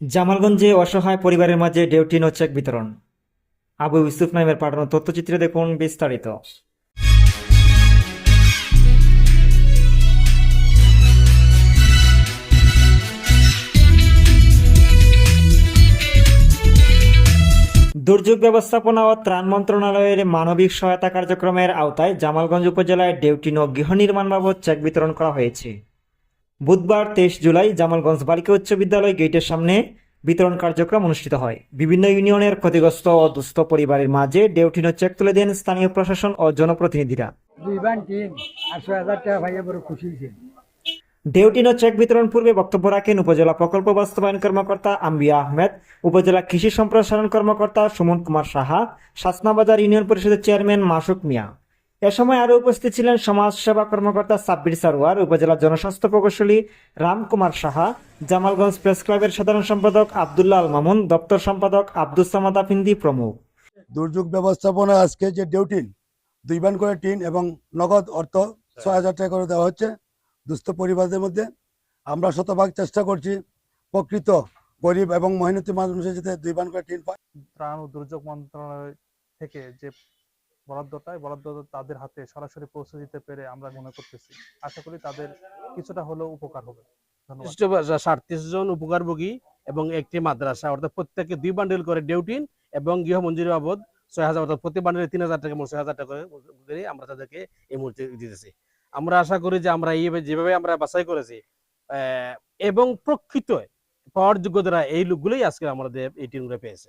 জামালগঞ্জে অসহায় পরিবারের মাঝে ডেউটিন ও চেক বিতরণ। আবু ইউসুফ নাইমের পাঠানো তথ্যচিত্রে দেখুন বিস্তারিত। দুর্যোগ ব্যবস্থাপনা ও ত্রাণ মন্ত্রণালয়ের মানবিক সহায়তা কার্যক্রমের আওতায় জামালগঞ্জ উপজেলায় ডেউটিন গৃহ নির্মাণ বাবদ চেক বিতরণ করা হয়েছে। বুধবার তেইশ জুলাই জামালগঞ্জ বালিকা উচ্চ বিদ্যালয় গেটের সামনে বিতরণ কার্যক্রম অনুষ্ঠিত হয়। বিভিন্ন ইউনিয়নের ক্ষতিগ্রস্ত ও দুস্থ পরিবারের মাঝে ডেউটিন চেক তুলে দেন স্থানীয় প্রশাসন ও জনপ্রতিনিধিরা। ডেউটিন চেক বিতরণ পূর্বে বক্তব্য রাখেন উপজেলা প্রকল্প বাস্তবায়ন কর্মকর্তা আম্বিয়া আহমেদ উপজেলা কৃষি সম্প্রসারণ কর্মকর্তা সুমন কুমার সাহা শাসনাবাজার ইউনিয়ন পরিষদের চেয়ারম্যান মাসুক মিয়া। এ সময় আরও উপস্থিত ছিলেন সমাজ সেবা কর্মকর্তা সাব্বির সারোয়ার উপজেলা জনস্বাস্থ্য প্রকৌশলী রামকুমার সাহা জামালগঞ্জ প্রেস ক্লাবের সাধারণ সম্পাদক আবদুল্লাহ আল মামুন দপ্তর সম্পাদক আব্দুল সামাদ আফিন্দি প্রমুখ। দুর্যোগ ব্যবস্থাপনা আজকে যে ডিউটিন দুই বান করে টিন এবং নগদ অর্থ ছয় হাজার টাকা করে দেওয়া হচ্ছে দুস্থ পরিবারদের মধ্যে। আমরা শতভাগ চেষ্টা করছি প্রকৃত গরিব এবং মেহনতি মানুষের যাতে দুই বান করে টিন পায় ত্রাণ ও দুর্যোগ মন্ত্রণালয় থেকে যে বরাদ্দটা বরাদ্দ তাদের হাতে সরাসরি পৌঁছে দিতে পেরে আমরা মনে করতেছি। আশা করি তাদের কিছুটা হলেও উপকার হবে। জন উপকারভোগী এবং একটি মাদ্রাসা, অর্থাৎ প্রত্যেককে দুই বান্ডেল করে ডিউটিন এবং বাবদ ছয় হাজার, অর্থাৎ প্রতি বান্ডেলে তিন হাজার টাকা ছয় হাজার টাকা করে আমরা তাদেরকে এই মুহূর্তে দিতেছি। আমরা আশা করি যে আমরা এই যেভাবে আমরা বাছাই করেছি এবং প্রকৃত পাওয়ার যোগ্যতারা এই লোকগুলোই আজকে আমাদের এই টিমগুলো পেয়েছে।